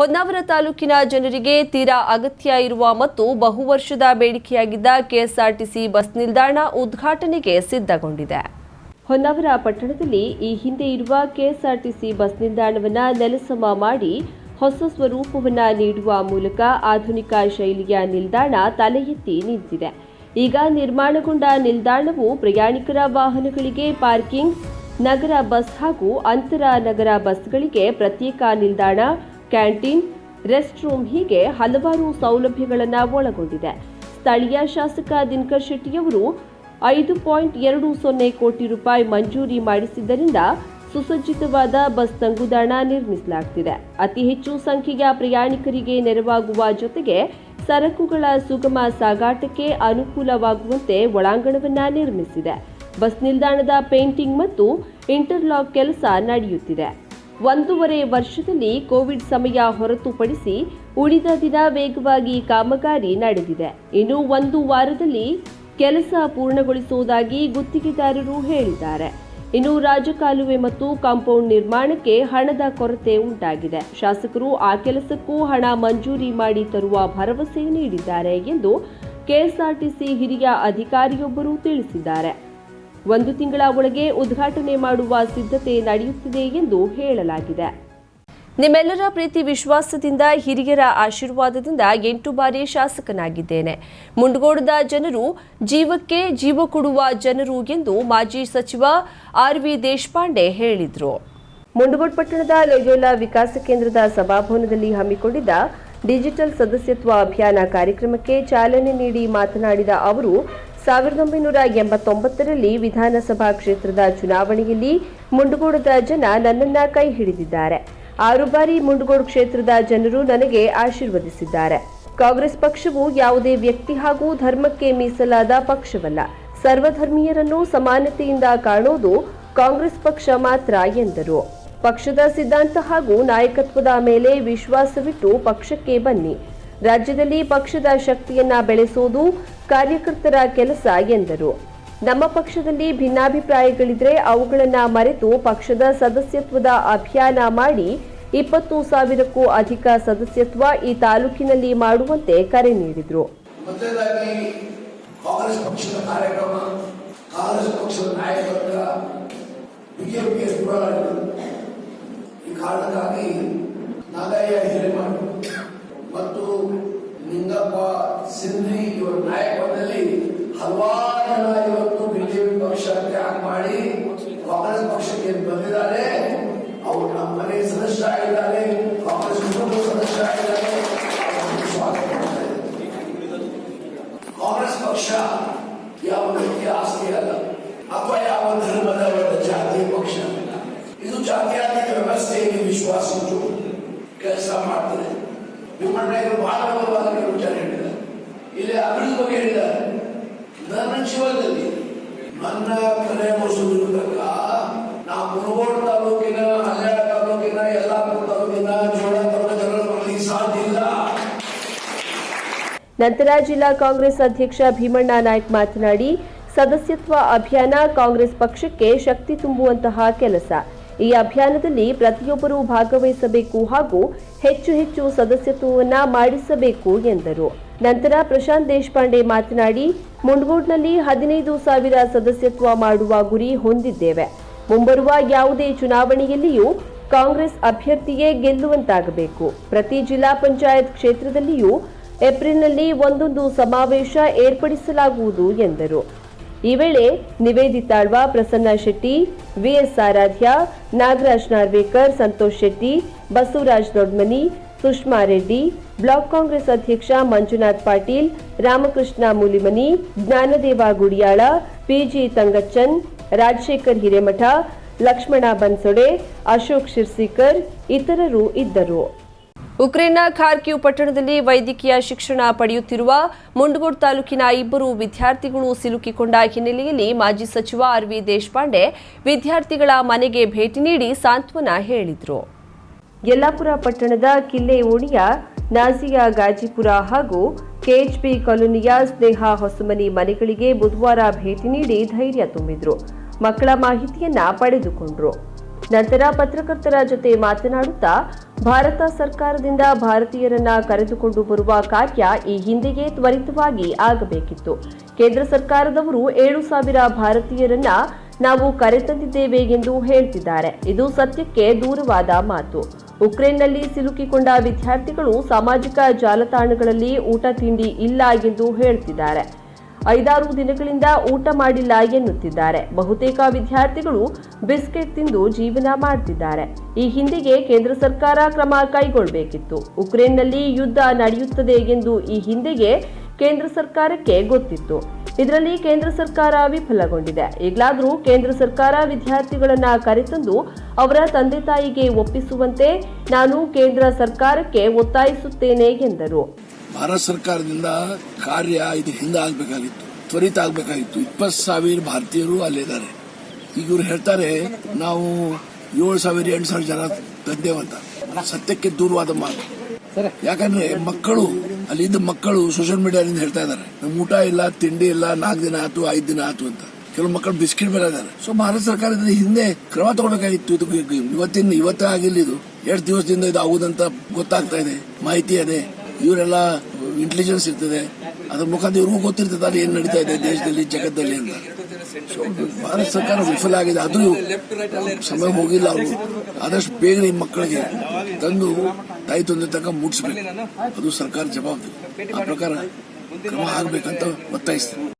ಹೊನ್ನಾವರ ತಾಲೂಕಿನ ಜನರಿಗೆ ತೀರಾ ಅಗತ್ಯ ಇರುವ ಮತ್ತು ಬಹುವರ್ಷದ ಬೇಡಿಕೆಯಾಗಿದ್ದ ಕೆಎಸ್ಆರ್ಟಿಸಿ ಬಸ್ ನಿಲ್ದಾಣ ಉದ್ಘಾಟನೆಗೆ ಸಿದ್ಧಗೊಂಡಿದೆ. ಹೊನ್ನಾವರ ಪಟ್ಟಣದಲ್ಲಿ ಈ ಹಿಂದೆ ಇರುವ ಕೆಎಸ್ಆರ್ಟಿಸಿ ಬಸ್ ನಿಲ್ದಾಣವನ್ನು ನೆಲಸಮ ಮಾಡಿ ಹೊಸ ಸ್ವರೂಪವನ್ನು ನೀಡುವ ಮೂಲಕ ಆಧುನಿಕ ಶೈಲಿಯ ನಿಲ್ದಾಣ ತಲೆ ಎತ್ತಿ ನಿಂತಿದೆ. ಈಗ ನಿರ್ಮಾಣಗೊಂಡ ನಿಲ್ದಾಣವು ಪ್ರಯಾಣಿಕರ ವಾಹನಗಳಿಗೆ ಪಾರ್ಕಿಂಗ್, ನಗರ ಬಸ್ ಹಾಗೂ ಅಂತರ ನಗರ ಬಸ್ಗಳಿಗೆ ಪ್ರತ್ಯೇಕ ನಿಲ್ದಾಣ ಕ್ಯಾಂಟೀನ್ ರೆಸ್ಟ್ ರೂಮ್ ಹೀಗೆ ಹಲವಾರು ಸೌಲಭ್ಯಗಳನ್ನು ಒಳಗೊಂಡಿದೆ. ಸ್ಥಳೀಯ ಶಾಸಕ ದಿನಕರ್ ಶೆಟ್ಟಿಯವರು ಐದು ಪಾಯಿಂಟ್ ಎರಡು ಸೊನ್ನೆ ಕೋಟಿ ರೂಪಾಯಿ ಮಂಜೂರಿ ಮಾಡಿಸಿದ್ದರಿಂದ ಸುಸಜ್ಜಿತವಾದ ಬಸ್ ತಂಗುದಾಣ ನಿರ್ಮಿಸಲಾಗುತ್ತಿದೆ ಅತಿ ಹೆಚ್ಚು ಸಂಖ್ಯೆಯ ಪ್ರಯಾಣಿಕರಿಗೆ ನೆರವಾಗುವ ಜೊತೆಗೆ ಸರಕುಗಳ ಸುಗಮ ಸಾಗಾಟಕ್ಕೆ ಅನುಕೂಲವಾಗುವಂತೆ ಒಳಾಂಗಣವನ್ನು ನಿರ್ಮಿಸಿದೆ. ಬಸ್ ನಿಲ್ದಾಣದ ಪೇಂಟಿಂಗ್ ಮತ್ತು ಇಂಟರ್ಲಾಕ್ ಕೆಲಸ ನಡೆಯುತ್ತಿದೆ. ಒಂದೂವರೆ ವರ್ಷದಲ್ಲಿ ಕೋವಿಡ್ ಸಮಯ ಹೊರತುಪಡಿಸಿ ಉಳಿದ ದಿನ ವೇಗವಾಗಿ ಕಾಮಗಾರಿ ನಡೆದಿದೆ. ಇನ್ನು ಒಂದು ವಾರದಲ್ಲಿ ಕೆಲಸ ಪೂರ್ಣಗೊಳಿಸುವುದಾಗಿ ಗುತ್ತಿಗೆದಾರರು ಹೇಳಿದ್ದಾರೆ. ಇನ್ನು ರಾಜಕಾಲುವೆ ಮತ್ತು ಕಾಂಪೌಂಡ್ ನಿರ್ಮಾಣಕ್ಕೆ ಹಣದ ಕೊರತೆ ಉಂಟಾಗಿದೆ. ಶಾಸಕರು ಆ ಕೆಲಸಕ್ಕೂ ಹಣ ಮಂಜೂರಿ ಮಾಡಿ ತರುವ ಭರವಸೆ ನೀಡಿದ್ದಾರೆ ಎಂದು ಕೆಎಸ್ಆರ್ಟಿಸಿ ಹಿರಿಯ ಅಧಿಕಾರಿಯೊಬ್ಬರು ತಿಳಿಸಿದ್ದಾರೆ. ಒಂದು ತಿಂಗಳ ಒಳಗೆ ಉದ್ಘಾಟನೆ ಮಾಡುವ ಸಿದ್ಧತೆ ನಡೆಯುತ್ತಿದೆ ಎಂದು ಹೇಳಲಾಗಿದೆ. ನಿಮ್ಮೆಲ್ಲರ ಪ್ರೀತಿ ವಿಶ್ವಾಸದಿಂದ ಹಿರಿಯರ ಆಶೀರ್ವಾದದಿಂದ ಎಂಟು ಬಾರಿ ಶಾಸಕನಾಗಿದ್ದೇನೆ. ಮುಂಡಗೋಡದ ಜನರು, ಜೀವಕ್ಕೆ ಜೀವ ಕೊಡುವ ಜನರು ಎಂದು ಮಾಜಿ ಸಚಿವ ಆರ್ ವಿ ದೇಶಪಾಂಡೆ ಹೇಳಿದರು. ಮುಂಡಗೋಡ್ ಪಟ್ಟಣದ ಲೊಯೋಲಾ ವಿಕಾಸ ಕೇಂದ್ರದ ಸಭಾಭವನದಲ್ಲಿ ಹಮ್ಮಿಕೊಂಡಿದ್ದ ಡಿಜಿಟಲ್ ಸದಸ್ಯತ್ವ ಅಭಿಯಾನ ಕಾರ್ಯಕ್ರಮಕ್ಕೆ ಚಾಲನೆ ನೀಡಿ ಮಾತನಾಡಿದ ಅವರು ಸಾವಿರದ ಒಂಬೈನೂರ ಎಂಬತ್ತೊಂಬತ್ತರಲ್ಲಿ ವಿಧಾನಸಭಾ ಕ್ಷೇತ್ರದ ಚುನಾವಣೆಯಲ್ಲಿ ಮುಂಡಗೋಡದ ಜನ ನನ್ನನ್ನ ಕೈ ಹಿಡಿದಿದ್ದಾರೆ. ಆರು ಬಾರಿ ಮುಂಡಗೋಡು ಕ್ಷೇತ್ರದ ಜನರು ನನಗೆ ಆಶೀರ್ವದಿಸಿದ್ದಾರೆ. ಕಾಂಗ್ರೆಸ್ ಪಕ್ಷವು ಯಾವುದೇ ವ್ಯಕ್ತಿ ಹಾಗೂ ಧರ್ಮಕ್ಕೆ ಮೀಸಲಾದ ಪಕ್ಷವಲ್ಲ. ಸರ್ವಧರ್ಮೀಯರನ್ನು ಸಮಾನತೆಯಿಂದ ಕಾಣೋದು ಕಾಂಗ್ರೆಸ್ ಪಕ್ಷ ಮಾತ್ರ ಎಂದರು. ಪಕ್ಷದ ಸಿದ್ಧಾಂತ ಹಾಗೂ ನಾಯಕತ್ವದ ಮೇಲೆ ವಿಶ್ವಾಸವಿಟ್ಟು ಪಕ್ಷಕ್ಕೆ ಬನ್ನಿ. ರಾಜ್ಯದಲ್ಲಿ ಪಕ್ಷದ ಶಕ್ತಿಯನ್ನ ಬೆಳೆಸುವುದು ಕಾರ್ಯಕರ್ತರ ಕೆಲಸ ಎಂದರು. ನಮ್ಮ ಪಕ್ಷದಲ್ಲಿ ಭಿನ್ನಾಭಿಪ್ರಾಯಗಳಿದ್ರೆ ಅವುಗಳನ್ನ ಮರೆತು ಪಕ್ಷದ ಸದಸ್ಯತ್ವದ ಅಭಿಯಾನ ಮಾಡಿ ಇಪ್ಪತ್ತು ಸಾವಿರಕ್ಕೂ ಅಧಿಕ ಸದಸ್ಯತ್ವ ಈ ತಾಲೂಕಿನಲ್ಲಿ ಮಾಡುವಂತೆ ಕರೆ ನೀಡಿದರು. ಕಾರಣಕ್ಕಾಗಿ ನಾಗಯ್ಯ ಹಿರೇಮಠ ನಿಂಗಪ್ಪ ಸಿಂಧಿ ಇವರ ನಾಯಕತ್ವದಲ್ಲಿ ಹಲವಾರು ಜನ ಇವತ್ತು ಬಿಜೆಪಿ ಪಕ್ಷ ತ್ಯಾಗ ಮಾಡಿ ಕಾಂಗ್ರೆಸ್ ಪಕ್ಷಕ್ಕೆ ಬಂದಿದ್ದಾರೆ? ಅವರು ನಮ್ಮ ಮನೆ ಸದಸ್ಯರಾಗಿದ್ದಾರೆ ಕಾಂಗ್ರೆಸ್ ಕುಟುಂಬ ಸದಸ್ಯರಾಗಿದ್ದಾರೆ ಅವರಿಗೆ ಸ್ವಾಗತ ಮಾಡ್ತಾ ಇದ್ದೇನೆ. ಕಾಂಗ್ರೆಸ್ ಪಕ್ಷ ಯಾವ ವ್ಯಕ್ತಿಯ ಆಸ್ತಿ ಅಲ್ಲ ಅಥವಾ ಯಾವ ಧರ್ಮದ ಒಂದು ಜಾತಿಯ ಪಕ್ಷ ಅಲ್ಲ. ಇದು ಜಾತ್ಯಾತೀತ ವ್ಯವಸ್ಥೆಯಲ್ಲಿ ವಿಶ್ವಾಸ ಇಟ್ಟು ಕೆಲಸ ಮಾಡ್ತದೆ ವಿಮರ್ಶಕರು ಬಹಳ ಬಲವಾದ ಕೆಲವು ವಿಚಾರ ಹೇಳಿದ್ದಾರೆ ಇಲ್ಲಿ ಅಭಿವೃದ್ಧಿ ಬಗ್ಗೆ ಹೇಳಿದ್ದಾರೆ. ನನ್ನ ಜೀವನದಲ್ಲಿ ನನ್ನ ಕೊನೆ ಮುಗಿಸುವುದರ ತನಕ ನಾವು ಮುನಗೋಡು ತಾಲೂಕಿನ, ಹಲ್ಯಾಳ ತಾಲೂಕಿನ, ಯಲ್ಲಾಪುರ ತಾಲೂಕಿನ, ಜೋಳ ತಾಲೂಕಿನ ಸಾಧ್ಯ ಇಲ್ಲ. ನಂತರ ಜಿಲ್ಲಾ ಕಾಂಗ್ರೆಸ್ ಅಧ್ಯಕ್ಷ ಭೀಮಣ್ಣ ನಾಯ್ಕ್ ಮಾತನಾಡಿ, ಸದಸ್ಯತ್ವ ಅಭಿಯಾನ ಕಾಂಗ್ರೆಸ್ ಪಕ್ಷಕ್ಕೆ ಶಕ್ತಿ ತುಂಬುವಂತಹ ಕೆಲಸ. ಈ ಅಭಿಯಾನದಲ್ಲಿ ಪ್ರತಿಯೊಬ್ಬರೂ ಭಾಗವಹಿಸಬೇಕು ಹಾಗೂ ಹೆಚ್ಚು ಹೆಚ್ಚು ಸದಸ್ಯತ್ವವನ್ನು ಮಾಡಿಸಬೇಕು ಎಂದರು. ನಂತರ ಪ್ರಶಾಂತ್ ದೇಶಪಾಂಡೆ ಮಾತನಾಡಿ ಮುಂಡಗೋಡ್ನಲ್ಲಿ ಹದಿನೈದು ಸಾವಿರ ಸದಸ್ಯತ್ವ ಮಾಡುವ ಗುರಿ ಹೊಂದಿದ್ದೇವೆ. ಮುಂಬರುವ ಯಾವುದೇ ಚುನಾವಣೆಯಲ್ಲಿಯೂ ಕಾಂಗ್ರೆಸ್ ಅಭ್ಯರ್ಥಿಯೇ ಗೆಲ್ಲುವಂತಾಗಬೇಕು. ಪ್ರತಿ ಜಿಲ್ಲಾ ಪಂಚಾಯತ್ ಕ್ಷೇತ್ರದಲ್ಲಿಯೂ ಏಪ್ರಿಲ್ನಲ್ಲಿ ಒಂದೊಂದು ಸಮಾವೇಶ ಏರ್ಪಡಿಸಲಾಗುವುದು ಎಂದರು. ಈ ವೇಳೆ ನಿವೇದಿತಾಳ್ವ ಪ್ರಸನ್ನ ಶೆಟ್ಟಿ ವಿಎಸ್ ಆರಾಧ್ಯ ನಾಗರಾಜ್ ನಾರ್ವೇಕರ್, ಸಂತೋಷ್ ಶೆಟ್ಟಿ, ಬಸವರಾಜ್ ದೊಡ್ಮನಿ, ಸುಷ್ಮಾ ರೆಡ್ಡಿ, ಬ್ಲಾಕ್ ಕಾಂಗ್ರೆಸ್ ಅಧ್ಯಕ್ಷ ಮಂಜುನಾಥ್ ಪಾಟೀಲ್, ರಾಮಕೃಷ್ಣ ಮೂಲಿಮನಿ, ಜ್ಞಾನದೇವ ಗುಡಿಯಾಳ, ಪಿಜಿ ತಂಗಚ್ಚನ್, ರಾಜಶೇಖರ್ ಹಿರೇಮಠ, ಲಕ್ಷ್ಮಣ ಬನ್ಸೊಡೆ, ಅಶೋಕ್ ಶಿರ್ಸಿಕರ್ ಇತರರು ಇದ್ದರು. ಉಕ್ರೇನ್ನ ಖಾರ್ಕಿವ್ ಪಟ್ಟಣದಲ್ಲಿ ವೈದ್ಯಕೀಯ ಶಿಕ್ಷಣ ಪಡೆಯುತ್ತಿರುವ ಮುಂಡಗೋಡ್ ತಾಲೂಕಿನ ಇಬ್ಬರು ವಿದ್ಯಾರ್ಥಿಗಳು ಸಿಲುಕಿಕೊಂಡ ಹಿನ್ನೆಲೆಯಲ್ಲಿ ಮಾಜಿ ಸಚಿವ ಆರ್ ವಿ ದೇಶಪಾಂಡೆ ವಿದ್ಯಾರ್ಥಿಗಳ ಮನೆಗೆ ಭೇಟಿ ನೀಡಿ ಸಾಂತ್ವನ ಹೇಳಿದರು. ಯಲ್ಲಾಪುರ ಪಟ್ಟಣದ ಕಿಲ್ಲೆ ಓಣಿಯ ನಾಜಿಯಾ ಗಾಜಿಪುರ ಹಾಗೂ ಕೆಎಚ್ಬಿ ಕಾಲೋನಿಯ ಸ್ನೇಹ ಹೊಸಮನಿ ಮನೆಗಳಿಗೆ ಬುಧವಾರ ಭೇಟಿ ನೀಡಿ ಧೈರ್ಯ ತುಂಬಿದ್ರು. ಮಕ್ಕಳ ಮಾಹಿತಿಯನ್ನ ಪಡೆದುಕೊಂಡ್ರು. ನಂತರ ಪತ್ರಕರ್ತರ ಜೊತೆ ಮಾತನಾಡುತ್ತಾ ಭಾರತ ಸರ್ಕಾರದಿಂದ ಭಾರತೀಯರನ್ನ ಕರೆದುಕೊಂಡು ಬರುವ ಕಾರ್ಯ ಈ ಹಿಂದೆಯೇ ತ್ವರಿತವಾಗಿ ಆಗಬೇಕಿತ್ತು. ಕೇಂದ್ರ ಸರ್ಕಾರದವರು ಏಳು ಸಾವಿರ ಭಾರತೀಯರನ್ನ ನಾವು ಕರೆತಂದಿದ್ದೇವೆ ಎಂದು ಹೇಳ್ತಿದ್ದಾರೆ. ಇದು ಸತ್ಯಕ್ಕೆ ದೂರವಾದ ಮಾತು. ಉಕ್ರೇನ್ನಲ್ಲಿ ಸಿಲುಕಿಕೊಂಡ ವಿದ್ಯಾರ್ಥಿಗಳು ಸಾಮಾಜಿಕ ಜಾಲತಾಣಗಳಲ್ಲಿ ಊಟ ತಿಂಡಿ ಇಲ್ಲ ಎಂದು ಹೇಳ್ತಿದ್ದಾರೆ. ಐದಾರು ದಿನಗಳಿಂದ ಊಟ ಮಾಡಿಲ್ಲ ಎನ್ನುತ್ತಿದ್ದಾರೆ. ಬಹುತೇಕ ವಿದ್ಯಾರ್ಥಿಗಳು ಬಿಸ್ಕೆಟ್ ತಿಂದು ಜೀವನ ಮಾಡ್ತಿದ್ದಾರೆ. ಈ ಹಿಂದೆಗೆ ಕೇಂದ್ರ ಸರ್ಕಾರ ಕ್ರಮ ಕೈಗೊಳ್ಳಬೇಕಿತ್ತು ಉಕ್ರೇನ್ನಲ್ಲಿ ಯುದ್ಧ ನಡೆಯುತ್ತದೆ ಎಂದು ಈ ಹಿಂದೆಗೆ ಕೇಂದ್ರ ಸರ್ಕಾರಕ್ಕೆ ಗೊತ್ತಿತ್ತು. ಇದರಲ್ಲಿ ಕೇಂದ್ರ ಸರ್ಕಾರ ವಿಫಲಗೊಂಡಿದೆ. ಈಗಲಾದರೂ ಕೇಂದ್ರ ಸರ್ಕಾರ ವಿದ್ಯಾರ್ಥಿಗಳನ್ನ ಕರೆತಂದು ಅವರ ತಂದೆ ತಾಯಿಗೆ ಒಪ್ಪಿಸುವಂತೆ ನಾನು ಕೇಂದ್ರ ಸರ್ಕಾರಕ್ಕೆ ಒತ್ತಾಯಿಸುತ್ತೇನೆ ಎಂದರು. ಭಾರತ ಸರ್ಕಾರದಿಂದ ಕಾರ್ಯ ಇದು ಹಿಂದೆ ಆಗ್ಬೇಕಾಗಿತ್ತು, ತ್ವರಿತ ಆಗಬೇಕಾಗಿತ್ತು. ಇಪ್ಪತ್ತು ಸಾವಿರ ಭಾರತೀಯರು ಅಲ್ಲಿದ್ದಾರೆ. ಈಗ ಇವ್ರು ಹೇಳ್ತಾರೆ, ನಾವು ಏಳು ಸಾವಿರ ಎಂಟು ಸಾವಿರ ಜನ ತಂದೇವಂತ ಸತ್ಯಕ್ಕೆ ದೂರವಾದ ಮಾತು. ಯಾಕಂದ್ರೆ ಮಕ್ಕಳು, ಅಲ್ಲಿದ್ದ ಮಕ್ಕಳು ಸೋಷಿಯಲ್ ಮೀಡಿಯಾದಿಂದ ಹೇಳ್ತಾ ಇದ್ದಾರೆ ನಮ್ಮ ಊಟ ಇಲ್ಲ, ತಿಂಡಿ ಇಲ್ಲ, ನಾಲ್ಕು ದಿನ ಆಯ್ತು, ಐದು ದಿನ ಆಯ್ತು ಅಂತ. ಕೆಲವು ಮಕ್ಕಳು ಬಿಸ್ಕಿಟ್ ಮೇಲೆ ಇದ್ದಾರೆ. ಸೊ ಭಾರತ ಸರ್ಕಾರದಿಂದ ಹಿಂದೆ ಕ್ರಮ ತಗೋಬೇಕಾಗಿತ್ತು ಇದು ಇವತ್ತಿನ ಇವತ್ತೇ ಆಗಿಲ್ಲ ಇದು. ಎರಡು ದಿವಸದಿಂದ ಇದು ಆಗುದಂತ ಗೊತ್ತಾಗ್ತಾ ಇದೆ, ಮಾಹಿತಿ ಇದೆ. ಇವರೆಲ್ಲ ಇಂಟೆಲಿಜೆನ್ಸ್ ಇರ್ತದೆ. ಅದ್ರ ಮುಖಾಂತರ ಇವ್ರಿಗೂ ಗೊತ್ತಿರ್ತದೆ ಏನ್ ನಡೀತಾ ಇದೆ ದೇಶದಲ್ಲಿ, ಜಗತ್ತಲ್ಲಿ ಅಂತ. ಸೊ ಭಾರತ ಸರ್ಕಾರ ವಿಫಲ ಆಗಿದೆ. ಅದು ಸಮಯ ಹೋಗಿಲ್ಲ ಅವರು. ಆದಷ್ಟು ಬೇಗ ಈ ಮಕ್ಕಳಿಗೆ ತಂದು, ತಾಯಿ ತಂದೆ ತನಕ ಮುಟ್ಸ್ಬೇಕು. ಅದು ಸರ್ಕಾರ ಜವಾಬ್ದಾರಿ. ಆ ಪ್ರಕಾರ ಕ್ರಮ ಆಗ್ಬೇಕಂತ ಒತ್ತಾಯಿಸ್ತಾರೆ